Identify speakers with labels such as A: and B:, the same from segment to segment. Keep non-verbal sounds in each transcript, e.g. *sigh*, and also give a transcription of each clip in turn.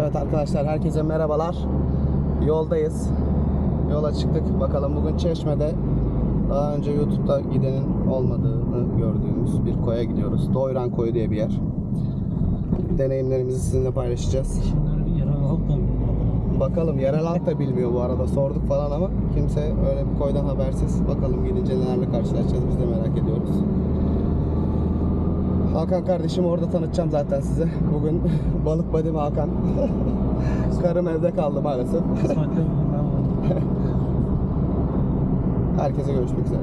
A: Evet arkadaşlar herkese merhabalar. Yoldayız. Yola çıktık. Bakalım bugün Çeşme'de daha önce YouTube'da gidenin olmadığını gördüğümüz bir koya gidiyoruz. Doyran Koyu diye bir yer. Deneyimlerimizi sizinle paylaşacağız. Bakalım yerel halk da bilmiyor bu arada. Sorduk falan ama kimse öyle bir koydan habersiz. Bakalım gidince nelerle karşılaşacağız biz de merak ediyoruz. Hakan kardeşim orada tanıtacağım zaten size. Bugün *laughs* balık badim Hakan. *laughs* Karım evde kaldı maalesef. Herkese görüşmek üzere.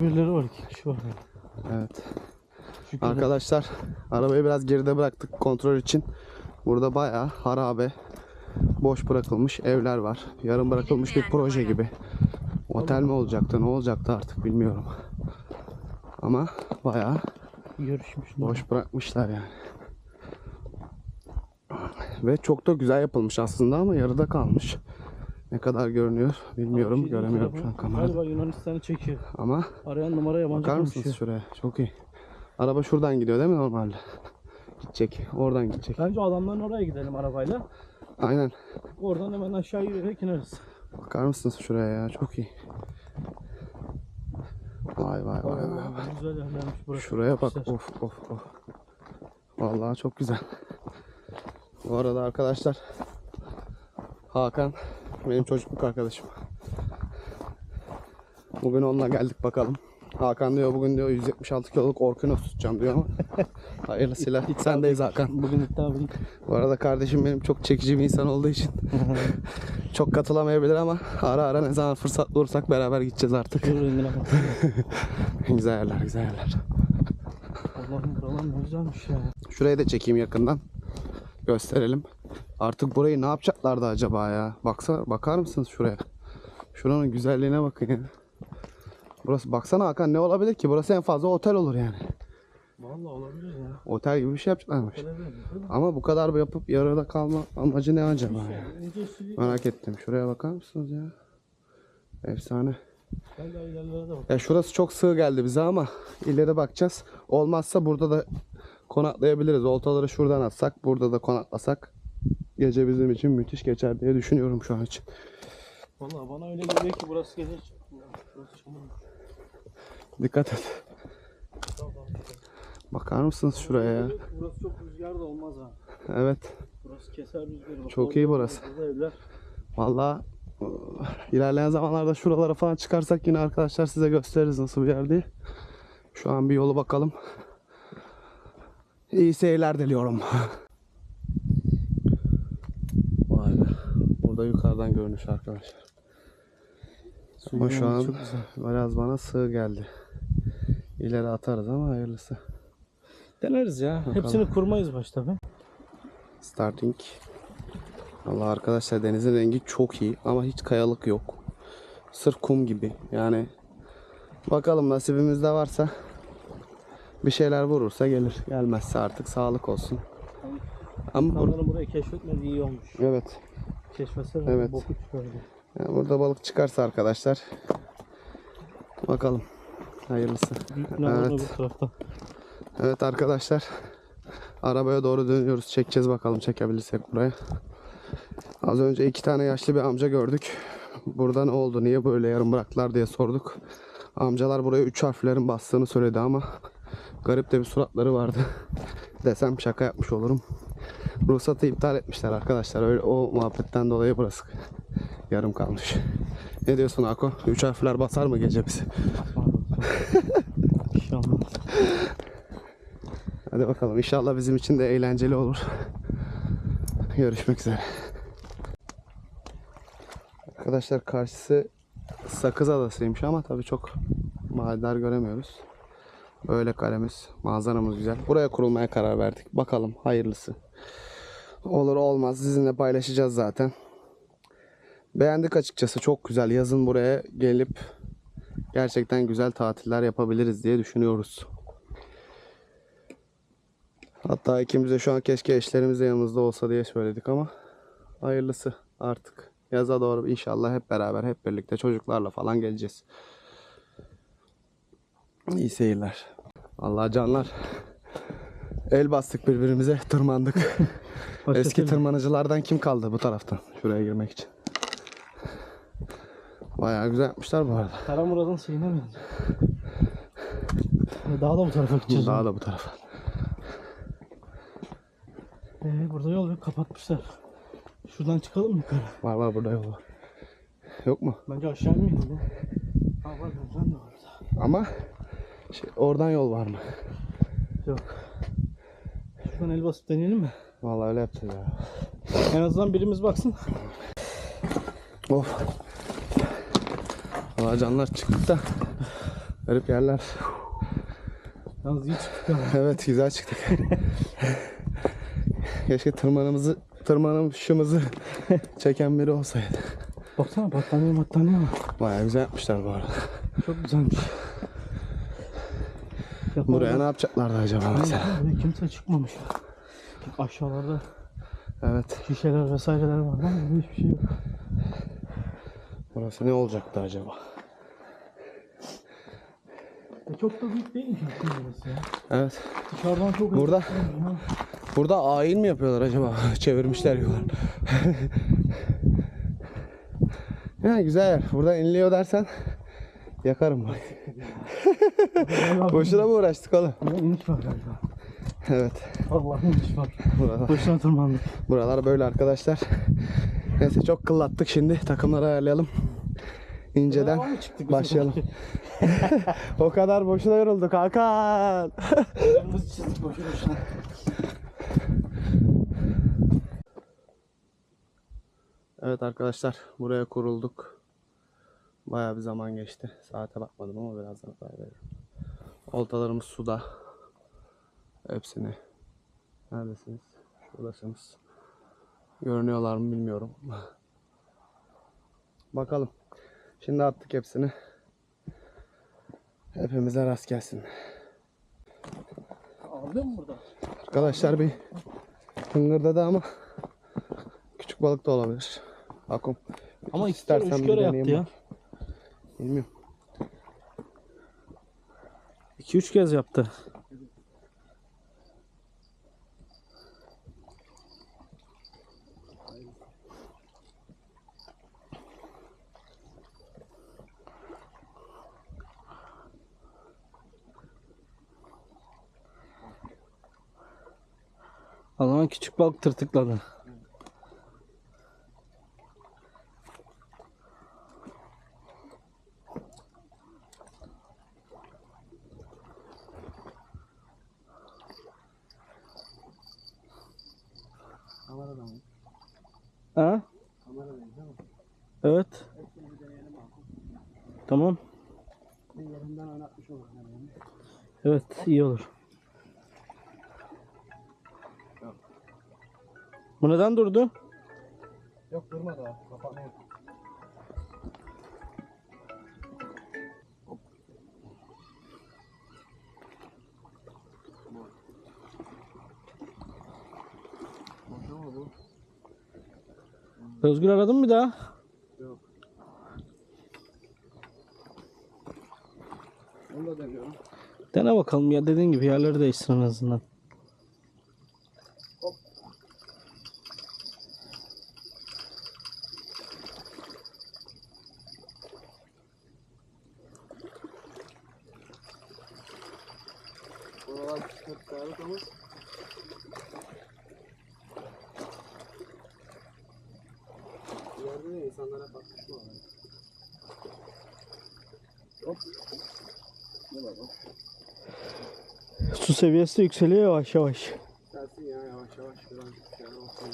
B: Birileri var iki kişi var.
A: Evet.
B: Şükür.
A: Arkadaşlar arabayı biraz geride bıraktık kontrol için. Burada bayağı harabe boş bırakılmış evler var. Yarım bırakılmış bir proje gibi. Otel mi olacaktı ne olacaktı artık bilmiyorum. Ama bayağı
B: Görüşmüşler.
A: boş bırakmışlar yani. Ve çok da güzel yapılmış aslında ama yarıda kalmış. Ne kadar görünüyor bilmiyorum.
B: Şey
A: Göremiyorum şu an kamerada.
B: Galiba Yunanistan'ı çekiyor.
A: Ama
B: Arayan numara yabancı
A: bakar mısınız
B: konuşuyor.
A: şuraya? Çok iyi. Araba şuradan gidiyor değil mi normalde? Gidecek. Oradan gidecek.
B: Bence adamların oraya gidelim arabayla.
A: Aynen.
B: Oradan hemen aşağı yürüyerek ineriz.
A: Bakar mısınız şuraya ya? Çok iyi. Vay vay vay vay.
B: Güzel yerlermiş burası.
A: Şuraya bak.
B: Güzel.
A: Of of of. Vallahi çok güzel. Bu arada arkadaşlar Hakan benim çocukluk arkadaşım. Bugün onunla geldik bakalım. Hakan diyor bugün diyor 176 kiloluk orkinos tutacağım diyor ama *laughs* hayırlısıyla sendeyiz Hakan.
B: Bugün iddia büyük.
A: Bu arada kardeşim benim çok çekici bir insan olduğu için *laughs* çok katılamayabilir ama ara ara ne zaman fırsat bulursak beraber gideceğiz artık. *laughs* Güzel yerler güzel yerler.
B: Allah'ım buralar ne güzelmiş ya.
A: Şurayı da çekeyim yakından. Gösterelim. Artık burayı ne yapacaklardı acaba ya? Baksa bakar mısınız şuraya? Şuranın güzelliğine bakın ya. Burası baksana Hakan ne olabilir ki? Burası en fazla otel olur yani.
B: Vallahi olabilir ya.
A: Otel gibi bir şey yapacaklarmış. Ama bu kadar yapıp yarıda kalma amacı ne acaba ya?
B: İnce suyu.
A: Merak ettim. Şuraya bakar mısınız ya? Efsane. Ya şurası çok sığ geldi bize ama ileri bakacağız. Olmazsa burada da konaklayabiliriz. Oltaları şuradan atsak, burada da konaklasak gece bizim için müthiş geçer diye düşünüyorum şu an için.
B: Vallahi bana öyle geliyor ki burası gece. Burası çamur.
A: Dikkat et. Bakar mısınız şuraya ya?
B: Burası çok rüzgar da olmaz ha.
A: Evet.
B: Burası keser rüzgarı.
A: Çok iyi burası. Iı, ilerleyen zamanlarda şuralara falan çıkarsak yine arkadaşlar size gösteririz nasıl bir yer diye. Şu an bir yolu bakalım. İyi seyirler diliyorum. Vay be. Burada yukarıdan görünüş arkadaşlar. Ama şu an biraz bana sığ geldi. İleri atarız ama hayırlısı.
B: Deneriz ya. Hepsini kurmayız başta be.
A: Starting. Allah arkadaşlar denizin rengi çok iyi ama hiç kayalık yok. Sırf kum gibi. Yani bakalım nasibimizde varsa bir şeyler vurursa gelir. Gelmezse artık sağlık olsun. Ama bur-
B: burayı keşfetmediği iyi olmuş.
A: evet.
B: Keşfetse
A: Evet.
B: evet. boku çıkardı.
A: Yani burada balık çıkarsa arkadaşlar bakalım. Hayırlısı.
B: Büyük
A: Evet.
B: tarafta.
A: Evet arkadaşlar. Arabaya doğru dönüyoruz. Çekeceğiz bakalım çekebilirsek buraya. Az önce iki tane yaşlı bir amca gördük. Burada ne oldu? Niye böyle yarım bıraktılar diye sorduk. Amcalar buraya üç harflerin bastığını söyledi ama garip de bir suratları vardı. *laughs* Desem şaka yapmış olurum. Ruhsatı iptal etmişler arkadaşlar. Öyle o muhabbetten dolayı burası yarım kalmış. Ne diyorsun Ako? Üç harfler basar mı gece bizi? *laughs*
B: İnşallah.
A: Hadi bakalım. İnşallah bizim için de eğlenceli olur. Görüşmek üzere. Arkadaşlar karşısı Sakız Adası'ymış ama tabii çok mahalleler göremiyoruz. Böyle kalemiz, manzaramız güzel. Buraya kurulmaya karar verdik. Bakalım hayırlısı. Olur olmaz sizinle paylaşacağız zaten. Beğendik açıkçası çok güzel. Yazın buraya gelip gerçekten güzel tatiller yapabiliriz diye düşünüyoruz. Hatta ikimiz de şu an keşke eşlerimiz de yanımızda olsa diye söyledik ama hayırlısı artık. Yaza doğru inşallah hep beraber hep birlikte çocuklarla falan geleceğiz. İyi seyirler. Allah canlar. El bastık birbirimize tırmandık. *laughs* Eski tırmanıcılardan kim kaldı bu taraftan şuraya girmek için? Bayağı güzel yapmışlar bu arada.
B: Kara Murat'ın şeyine mi? Daha da bu tarafa gideceğiz.
A: Daha da bu tarafa.
B: Ee, burada yol yok kapatmışlar. Şuradan çıkalım mı yukarı?
A: Var var burada yol var. Yok mu?
B: Bence aşağı inmeyelim ya. Ha var buradan da var.
A: Ama şey, oradan yol var mı?
B: Yok. Şuradan el basıp deneyelim mi?
A: Vallahi öyle yapacağız ya.
B: En azından birimiz baksın.
A: Of. Valla canlar çıktı da. Garip yerler.
B: Yalnız iyi çıktık ama. *laughs*
A: Evet güzel çıktık. Keşke tırmanımızı tırmanışımızı çeken biri olsaydı.
B: Baksana battaniye battaniye var.
A: Bayağı güzel yapmışlar bu arada.
B: Çok güzelmiş. Yaparlar.
A: Buraya ne yapacaklardı acaba mesela?
B: Buraya kimse çıkmamış. Aşağılarda
A: Evet.
B: şişeler vesaireler var ama hiçbir şey yok.
A: Burası ne olacaktı acaba?
B: E çok da büyük değilmiş aslında burası ya.
A: Evet.
B: Dışarıdan çok
A: Burada-
B: Ya.
A: Burada ayin mi yapıyorlar acaba? *laughs* Çevirmişler yolu. *laughs* ya güzel yer. Buradan iniliyor dersen yakarım bak. *laughs* Boşuna mı uğraştık oğlum?
B: Burada iniş var galiba.
A: Evet.
B: Vallahi iniş var.
A: Buralar,
B: Boşuna tırmandık.
A: buralar böyle arkadaşlar. Neyse çok kıllattık şimdi. Takımları ayarlayalım. İnceden başlayalım. *laughs* o kadar boşuna yorulduk Hakan.
B: Çizdik boşuna.
A: Evet arkadaşlar buraya kurulduk. Bayağı bir zaman geçti. Saate bakmadım ama birazdan haber veririm. Oltalarımız suda. Hepsini. Neredesiniz? Şuradasınız. Görünüyorlar mı bilmiyorum. Bakalım. Şimdi attık hepsini. Hepimize rast gelsin.
B: Aldın mı burada?
A: Arkadaşlar bir hıngırdadı ama küçük balık da olabilir. Akum.
B: Ama
A: İstersen bir
B: yaptı ya.
A: Bilmiyorum.
B: İki üç kez yaptı. O zaman küçük balık tırtıkladı.
A: Kamerada mı?
B: Ha?
A: Kameradayız değil mi?
B: Evet. Tamam.
A: Bir yerinden oynatmış olur. Yani.
B: Evet iyi olur. Bu neden durdu?
A: Yok durmadı ha. Kapanıyor.
B: Özgür aradın mı bir daha?
A: Yok. Onu da deniyorum.
B: Dene bakalım ya dediğin gibi yerleri değiştir en azından.
A: Oralar hep kayalık ama. Bir yerde de insanlara bakmış mı oraya? Hop. Ne var bu?
B: Su seviyesi de yükseliyor yavaş yavaş.
A: Gelsin ya yavaş yavaş birazcık bir şeyler olsun.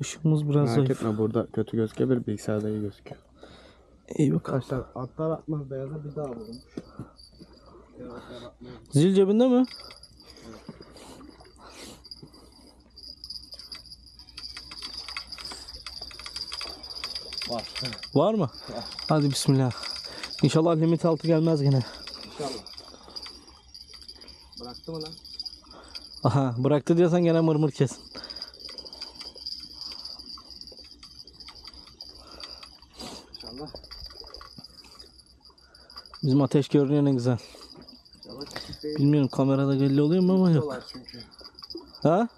B: Işığımız biraz
A: Merak
B: zayıf.
A: etme burada kötü gözükebilir bilgisayarda iyi gözüküyor.
B: İyi bakalım.
A: Arkadaşlar atlar atmaz beyaza bir daha bulmuş.
B: Zil cebinde mi?
A: Var.
B: Var mı? Var. Hadi bismillah. İnşallah limit altı gelmez gene.
A: İnşallah. Bıraktı mı lan?
B: Aha bıraktı diyorsan gene mırmır kesin.
A: İnşallah.
B: Bizim ateş görünüyor ne güzel. Bilmiyorum kamerada belli oluyor mu ama yok.
A: çünkü.
B: Ha?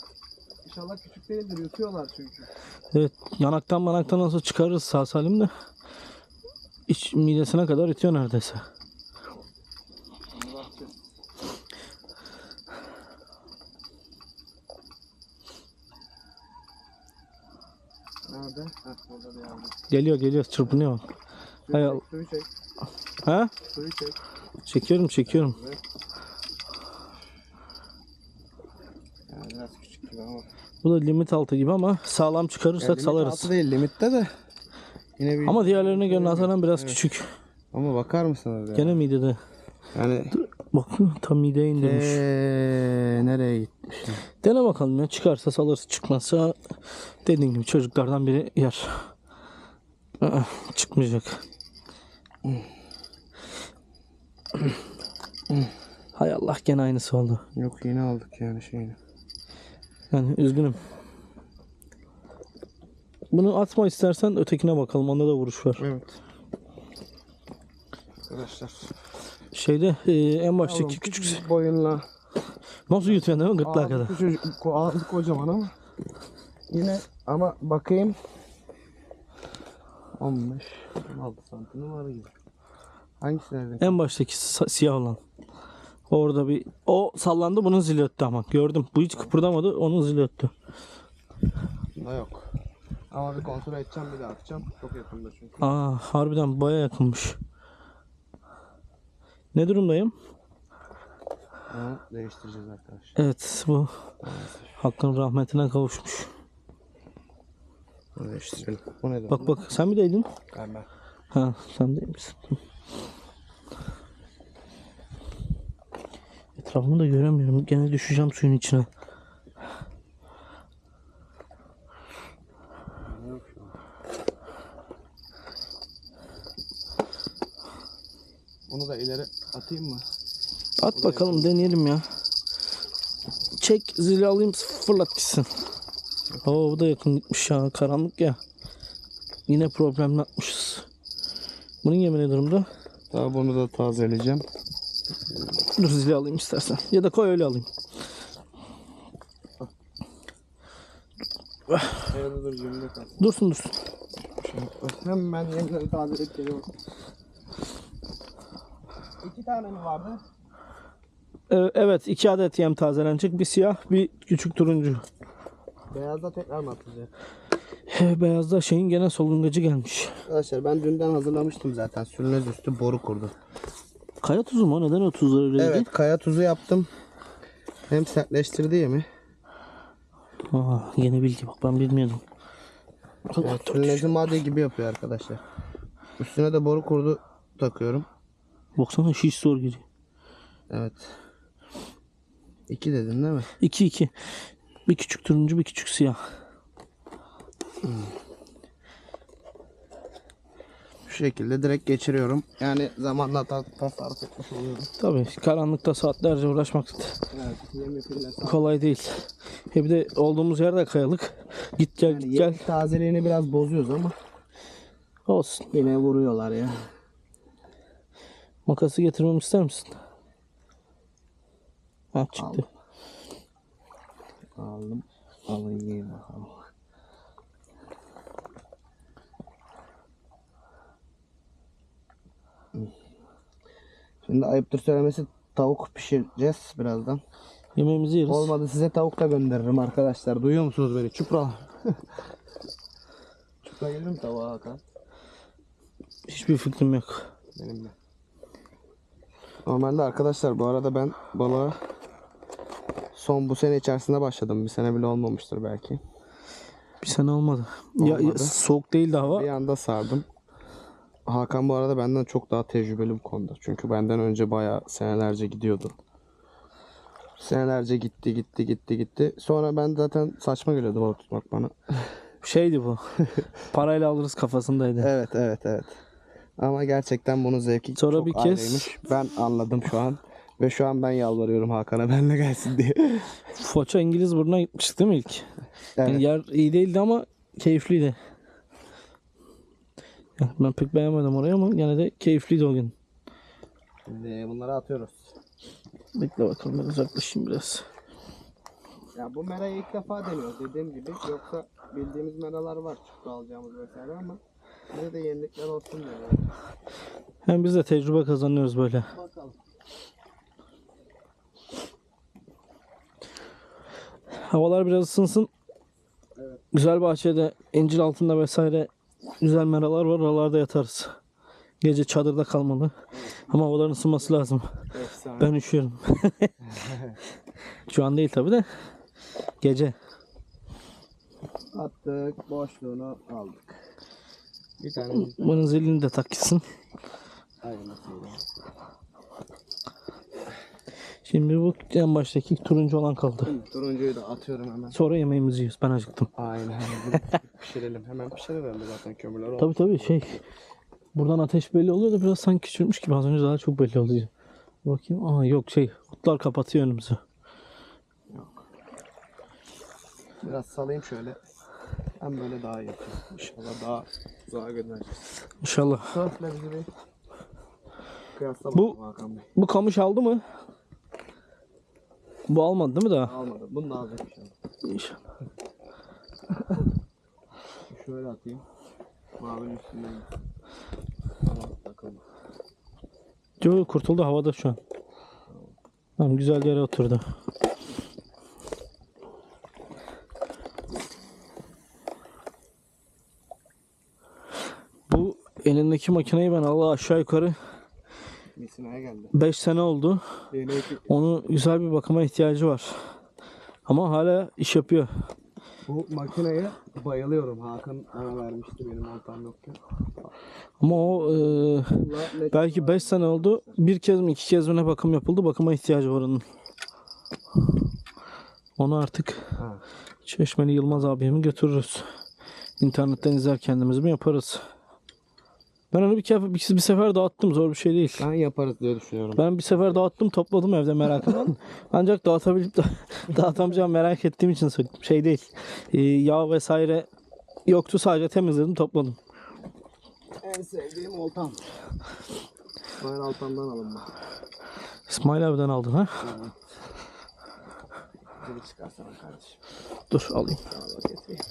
A: İnşallah küçük değildir yutuyorlar çünkü.
B: Evet yanaktan manaktan nasıl çıkarırız sağ salim de. İç midesine kadar itiyor neredeyse.
A: Nerede? Heh, orada bir yerde.
B: Geliyor geliyor çırpınıyor. Hay.
A: Suyu çek.
B: Ha?
A: Suyu çek.
B: Çekiyorum çekiyorum.
A: Yani biraz küçük gibi ama.
B: Bu da limit altı gibi ama sağlam çıkarırsak salarız.
A: Altı değil limitte de. Yine bir
B: Ama diğerlerine göre nazaran biraz küçük.
A: ama bakar mısınız ya?
B: Gene midede.
A: Yani
B: Bak tam mideye indirmiş.
A: Eee nereye gitmiş?
B: Dene bakalım ya çıkarsa salarız çıkmazsa dediğin gibi çocuklardan biri yer. Aa, çıkmayacak. Hay Allah gene aynısı oldu.
A: Yok yine aldık yani şeyini.
B: Yani üzgünüm. Bunu atma istersen ötekine bakalım. Onda da vuruş var.
A: Evet. Arkadaşlar.
B: Şeyde e, en baştaki küçük.
A: küçük boyunla.
B: Nasıl yutuyor değil mi? Gırtlağa kadar.
A: Küçücük, ağzı kocaman ama. Yine ama bakayım. 15 16 santim var gibi. Hangisi nerede?
B: En baştaki siyah olan. Orada bir o sallandı bunun zili öttü ama gördüm. Bu hiç kıpırdamadı onun zili öttü.
A: Bunda yok. Ama bir kontrol edeceğim bir daha atacağım. Çok yakında çünkü.
B: Aa harbiden baya yakınmış. Ne durumdayım?
A: Onu değiştireceğiz arkadaşlar.
B: Evet bu hakkın rahmetine kavuşmuş.
A: Bunu değiştirelim. Bu nedir?
B: Bak bak sen mi değdin?
A: Ben ben.
B: Ha sen değil misin? Etrafımı da göremiyorum. Gene düşeceğim suyun içine.
A: Bunu da ileri atayım mı?
B: At bakalım deneyelim ya. Çek zili alayım fırlat gitsin. Oo bu da yakın gitmiş ya. Karanlık ya. Yine problemle atmışız. Bunun yemi ne durumda?
A: Daha bunu da tazeleyeceğim.
B: Dur zili alayım istersen. Ya da koy öyle alayım.
A: Evde dur cebimde kalsın.
B: Dursun dursun.
A: Hemen yenileri tazeleyip geliyorum. İki tane mi vardı?
B: Ee, evet iki adet yem tazelenecek. Bir siyah bir küçük turuncu.
A: Beyazda tekrar mı atacağız?
B: He, beyazda şeyin gene solungacı gelmiş.
A: Arkadaşlar ben dünden hazırlamıştım zaten. Sürünez üstü boru kurdu.
B: Kaya tuzu mu? Neden o tuzlar öyleydi?
A: Evet kaya tuzu yaptım. Hem sertleştirdi yemi.
B: Aa, yeni bilgi bak ben bilmiyordum.
A: Yani sürünezi madde gibi yapıyor arkadaşlar. Üstüne de boru kurdu takıyorum.
B: Baksana şiş zor giriyor.
A: Evet. İki dedin değil mi?
B: 2 2. Bir küçük turuncu bir küçük siyah.
A: Şu şekilde direkt geçiriyorum. Yani zamanla ta tasarruf etmiş oluyorum.
B: Tabii karanlıkta saatlerce uğraşmak
A: Evet.
B: Kolay değil. He bir de olduğumuz yerde kayalık. Git gel
A: yani
B: git gel.
A: tazeliğini biraz bozuyoruz ama
B: Olsun.
A: yine vuruyorlar ya.
B: Makası getirmemi ister misin? Ha çıktı.
A: Aldım. Alayım bakalım. Şimdi ayıptır söylemesi tavuk pişireceğiz birazdan.
B: Yemeğimizi yeriz.
A: Olmadı size tavuk da gönderirim arkadaşlar. Duyuyor musunuz beni? Çupra. *laughs* Çupra gelir mi tavuğa Hakan?
B: Hiçbir fikrim yok.
A: Benim de. Normalde arkadaşlar bu arada ben balığa son bu sene içerisinde başladım. Bir sene bile olmamıştır belki.
B: Bir sene olmadı. Ya, ya,
A: Olmadı.
B: soğuk değildi hava.
A: Bir anda sardım. Hakan bu arada benden çok daha tecrübeli bu konuda. Çünkü benden önce bayağı senelerce gidiyordu. Senelerce gitti gitti gitti gitti. Sonra ben zaten saçma geliyordu balık tutmak bana. *laughs*
B: Şeydi bu. *laughs* Parayla alırız kafasındaydı.
A: Evet evet evet. Ama gerçekten bunun zevki
B: Sonra
A: çok
B: bir kez-
A: ayrıymış. Ben anladım şu an. Ve şu an ben yalvarıyorum Hakan'a benimle gelsin diye.
B: Foça İngiliz burnuna gitmiştik değil mi ilk?
A: Evet.
B: Yani yer iyi değildi ama keyifliydi. Ben pek beğenmedim orayı ama yine de keyifliydi o gün.
A: Şimdi bunları atıyoruz.
B: Bekle bakalım ben uzaklaşayım biraz.
A: Ya bu merayı ilk defa deniyoruz dediğim gibi. Yoksa bildiğimiz meralar var çıktı alacağımız vesaire ama yine de yenilikler olsun diye.
B: Hem biz de tecrübe kazanıyoruz böyle.
A: Bakalım.
B: Havalar biraz ısınsın.
A: Evet.
B: Güzel bahçede, incir altında vesaire güzel meralar var. Oralarda yatarız. Gece çadırda kalmalı. Ama havaların ısınması lazım.
A: Efsane.
B: Ben üşüyorum. *laughs* Şu an değil tabi de. Gece.
A: Attık boşluğunu aldık. Bir tane
B: Bunun zilini de tak gitsin.
A: ayrılmasıyla.
B: Şimdi bu en baştaki turuncu olan kaldı.
A: Turuncuyu da atıyorum hemen.
B: Sonra yemeğimizi yiyoruz. Ben acıktım.
A: Aynen. *laughs* Pişirelim. Hemen pişirelim de zaten kömürler oldu.
B: Tabi tabi şey. Buradan ateş belli oluyor da biraz sanki küçülmüş gibi. Az önce daha çok belli oluyor. Bakayım. Aa yok şey. Otlar kapatıyor önümüzü.
A: Biraz salayım şöyle. Hem böyle daha iyi. İnşallah daha uzağa göndereceğiz.
B: İnşallah.
A: Sörfle bizi bir kıyaslama
B: Bu-
A: Hakan Bey.
B: Bu kamış aldı mı? Bu almadı değil mi daha?
A: Almadı. Bunu da alacak inşallah.
B: İnşallah.
A: Şöyle atayım. Mavinin üstünden. Tamam takılma.
B: Yo, kurtuldu havada şu an. Tamam güzel yere oturdu. Bu elindeki makineyi ben Allah aşağı yukarı
A: Misina'ya geldi.
B: 5 sene oldu.
A: Yeni ekip.
B: Onu güzel bir bakıma ihtiyacı var. Ama hala iş yapıyor.
A: Bu makineye bayılıyorum. Hakan bana vermişti benim oltam yokken.
B: Ama o e, belki 5 sene oldu. Bir kez mi iki kez mi ne bakım yapıldı. Bakıma ihtiyacı var onun. Onu artık
A: Ha.
B: Çeşmeli Yılmaz abimi götürürüz. İnternetten izler kendimiz mi yaparız. Ben onu bir, kere, bir, bir sefer dağıttım zor bir şey değil.
A: Ben yaparız diye düşünüyorum.
B: Ben bir sefer dağıttım topladım evde merakımdan. *laughs* Ancak dağıtabilip da *laughs* dağıtamayacağım merak ettiğim için söyledim. Şey değil. Ee, yağ vesaire yoktu sadece temizledim topladım.
A: En sevdiğim oltam. İsmail Altan'dan alın bak.
B: İsmail abiden aldın ha?
A: Kardeşim.
B: Dur alayım.
A: Sana da getireyim.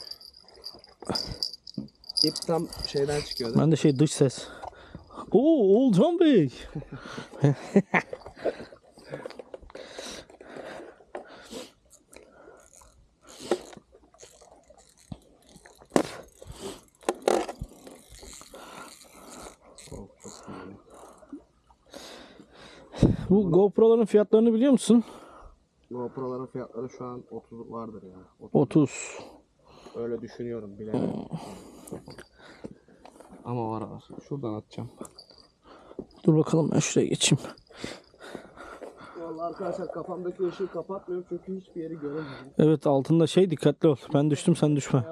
A: İp tam şeyden çıkıyor değil mi?
B: Ben de şey dış ses. Oo Oğulcan Bey. Bu GoPro'ların fiyatlarını biliyor musun?
A: GoPro'ların fiyatları şu an 30 vardır ya. 30.
B: 30.
A: Öyle düşünüyorum bilemiyorum. Ama var var. Şuradan atacağım.
B: Dur bakalım ben şuraya geçeyim.
A: Vallahi arkadaşlar kafamdaki ışığı kapatmıyorum çünkü hiçbir yeri göremiyorum.
B: Evet altında şey dikkatli ol. Ben düştüm sen düşme.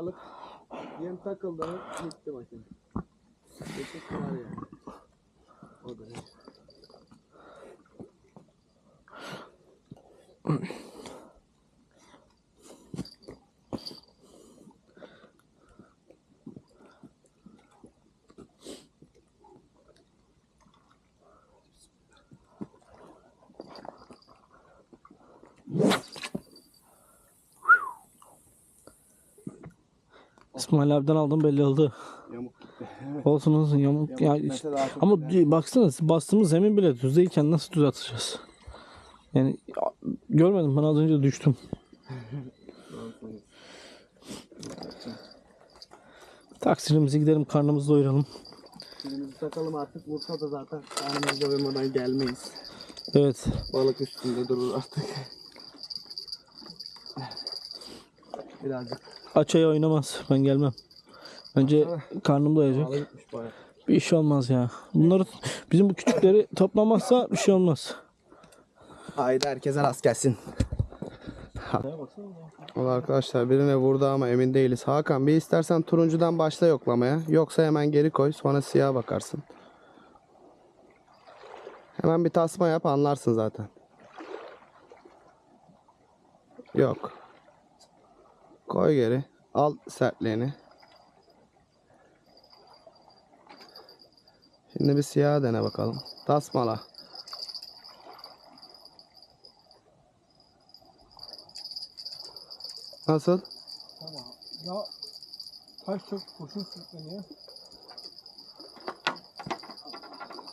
A: Yem takıldı gitti. Geçik var yani. O da
B: İsmail abiden aldım belli oldu.
A: Yamuk gitti. *laughs*
B: Olsun olsun yamuk. Ya,
A: gitmese
B: işte- ama baksana bastığımız zemin bile düz değilken nasıl düz atacağız? Yani ya, görmedim ben az önce düştüm. *laughs* Taksirimize gidelim karnımızı doyuralım.
A: Elimizi takalım artık vursa da zaten karnımız doyurmadan gelmeyiz.
B: Evet.
A: Balık üstünde durur artık. *laughs* Birazcık
B: Açaya oynamaz. Ben gelmem. Önce karnım doyacak. Bir iş olmaz ya. Bunları bizim bu küçükleri toplamazsa bir şey olmaz.
A: Haydi herkese rast gelsin. Valla arkadaşlar birine vurdu ama emin değiliz. Hakan bir istersen turuncudan başla yoklamaya. Yoksa hemen geri koy sonra siyah bakarsın. Hemen bir tasma yap anlarsın zaten. Yok. Koy geri. Al sertliğini. Şimdi bir siyah dene bakalım. Tasmala. Nasıl?
B: Tamam. Ya taş çok kurşun sürtleniyor.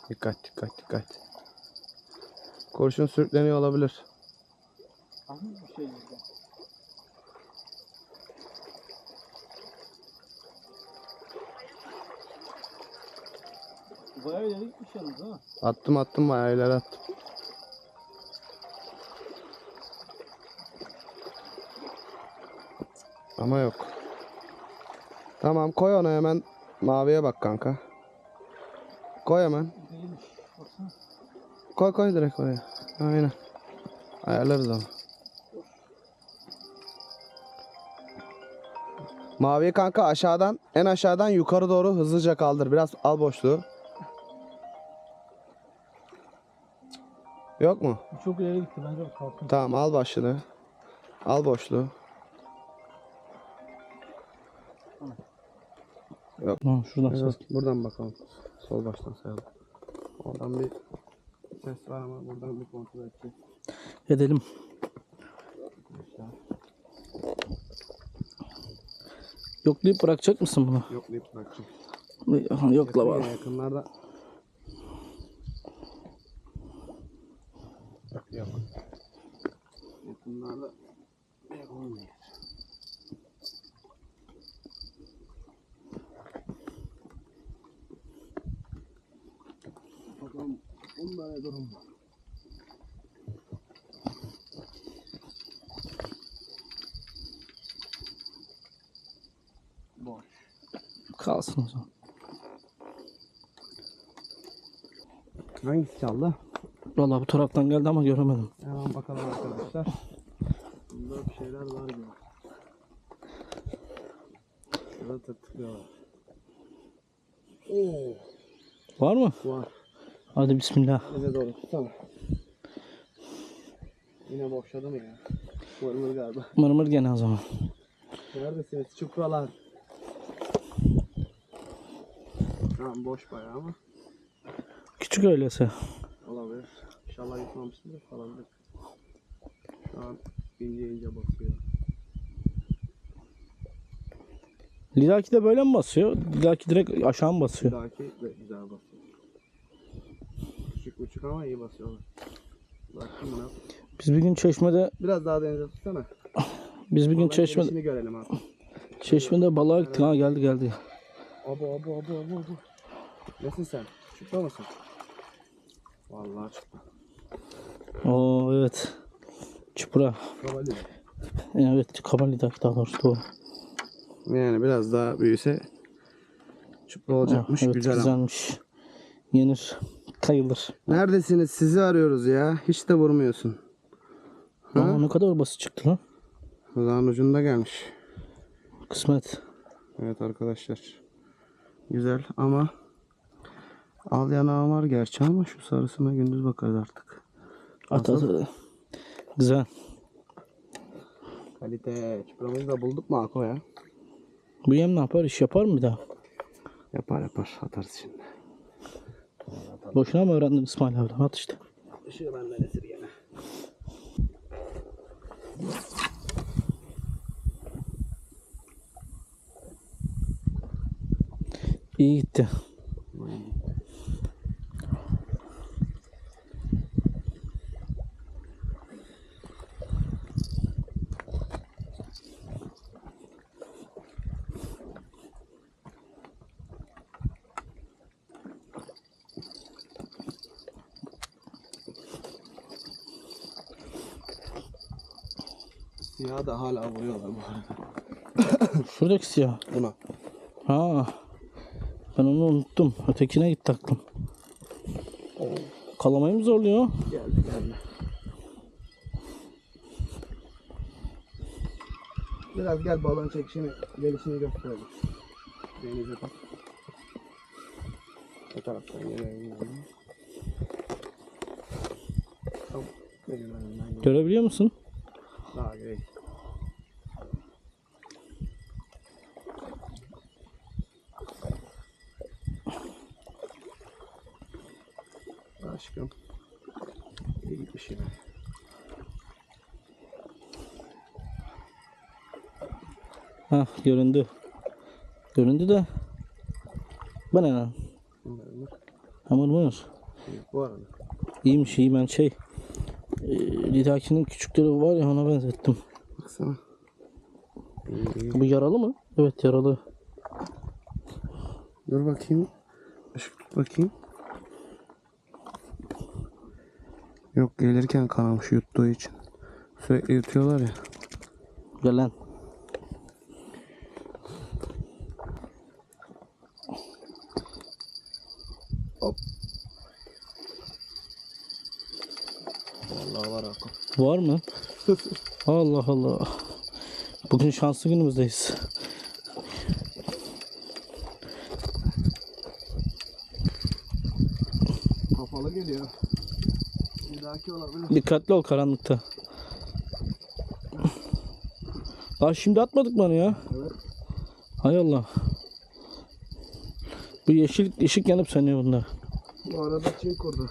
A: Dikkat dikkat dikkat. Kurşun sürükleniyor olabilir.
B: Hafif bir şey gibi. Bayağı ileri gitmiş yalnız ha.
A: Attım attım bayağı ileri attım. Ama yok. Tamam koy onu hemen. Maviye bak kanka. Koy hemen.
B: Değilmiş. Baksana.
A: Koy koy direkt oraya. Aynen. Ayarlarız onu. Maviyi kanka aşağıdan en aşağıdan yukarı doğru hızlıca kaldır. Biraz al boşluğu. Yok mu?
B: Çok ileri gitti bence kalkın.
A: Tamam al başını. Al boşluğu.
B: Tamam şuradan
A: Yok,
B: ses.
A: buradan bakalım. Sol baştan sayalım. Oradan bir ses var ama buradan bir kontrol edeceğiz.
B: Edelim. Yoklayıp bırakacak mısın bunu?
A: Yoklayıp bırakacağım.
B: Yokla
A: Yakın Yakınlarda. Yok. Yakınlarda. Olmuyor. Bakalım ne durum var. Boş.
B: Kalsın o zaman.
A: Hangisi çaldı?
B: Valla bu taraftan geldi ama göremedim.
A: Hemen bakalım arkadaşlar. Bunda bir şeyler var gibi. Şurada tırtıklıyorlar. Oo,
B: Var mı?
A: var.
B: Hadi bismillah.
A: Bize doğru tutsana. Yine boşladı mı ya? Mırmır galiba.
B: Mırmır gene o zaman.
A: Neredesiniz çupralar? Tamam boş bayağı ama
B: Küçük öyleyse.
A: Yıkmamışsındır olabilir. Şu an ince ince basıyor.
B: Lidaki de böyle mi basıyor? Lidaki direkt aşağı mı basıyor?
A: dahaki de güzel basıyor. Küçük küçük ama iyi basıyorlar. Bakayım buna.
B: Biz bir gün çeşmede
A: Biraz daha denize tutsana.
B: biz bir gün
A: Balık
B: çeşmede
A: gelişini görelim abi.
B: çeşmede balığa gittik. Ha geldi geldi.
A: Abo abo abo abo abo. Nesin sen? Çıkma mısın? Vallahi çıkma.
B: Oo evet. Çupra.
A: Kabali.
B: Evet kabal lidak daha doğrusu doğru.
A: Yani biraz daha büyüse çupra olacakmış.
B: Evet,
A: güzel ama.
B: güzelmiş. Yenir. Kayılır.
A: Neredesiniz? Sizi arıyoruz ya. Hiç de vurmuyorsun. Ha?
B: Aa, ne kadar basit çıktı lan.
A: Uzağın ucunda gelmiş.
B: Kısmet.
A: Evet arkadaşlar. Güzel ama al yanağım var gerçi ama şu sarısına gündüz bakarız artık.
B: At at. Güzel.
A: Kalite. Çupramızı da bulduk mu Ako ya?
B: Bu yem ne yapar? İş yapar mı bir daha?
A: Yapar yapar. Atarız şimdi.
B: Boşuna mı öğrendin İsmail abi? At işte.
A: Işığı benden esirgeme.
B: İyi gitti.
A: Siyah da hala vuruyorlar bu arada.
B: Şuradaki siyah.
A: Buna.
B: Ha. Ben onu unuttum. Ötekine gitti aklım. Kalamayı mı zorluyor?
A: Geldi geldi. Biraz gel balon çekişini, gelişini gösterelim. Denize bak. Bu taraftan gelelim.
B: Görebiliyor musun?
A: Daha gerek. Aşkım. İyi gitmiş yine.
B: Ha göründü. Göründü de. Bu ne lan? Hamur muyuz?
A: Bu arada.
B: İyiymiş iyi ben şey. E, Lidakinin küçükleri var ya ona benzettim.
A: Baksana.
B: Bu yaralı mı? Evet yaralı.
A: Dur bakayım. Işık tut bakayım. Yok gelirken kanamış yuttuğu için. Sürekli yutuyorlar ya.
B: Gel lan.
A: Vallahi var akıl.
B: Var mı? *laughs* Allah Allah. Bugün şanslı günümüzdeyiz.
A: Kapalı geliyor. Dahaki olabilir.
B: Dikkatli ol karanlıkta. Daha şimdi atmadık bana ya.
A: Evet.
B: Hay Allah. Bu yeşil ışık yanıp sönüyor bunda.
A: Bu arada çin kurdu.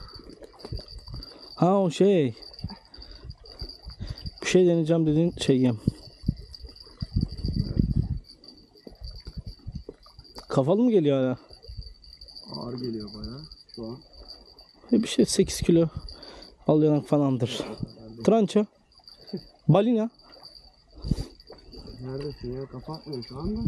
B: Ha o şey. Bir şey deneyeceğim dediğin şey yem. Kafalı mı geliyor hala?
A: Ağır geliyor bayağı şu an.
B: E Bir şey 8 kilo al yanak falandır. Trança. Balina.
A: Neredesin ya? Kapatmıyor şu anda.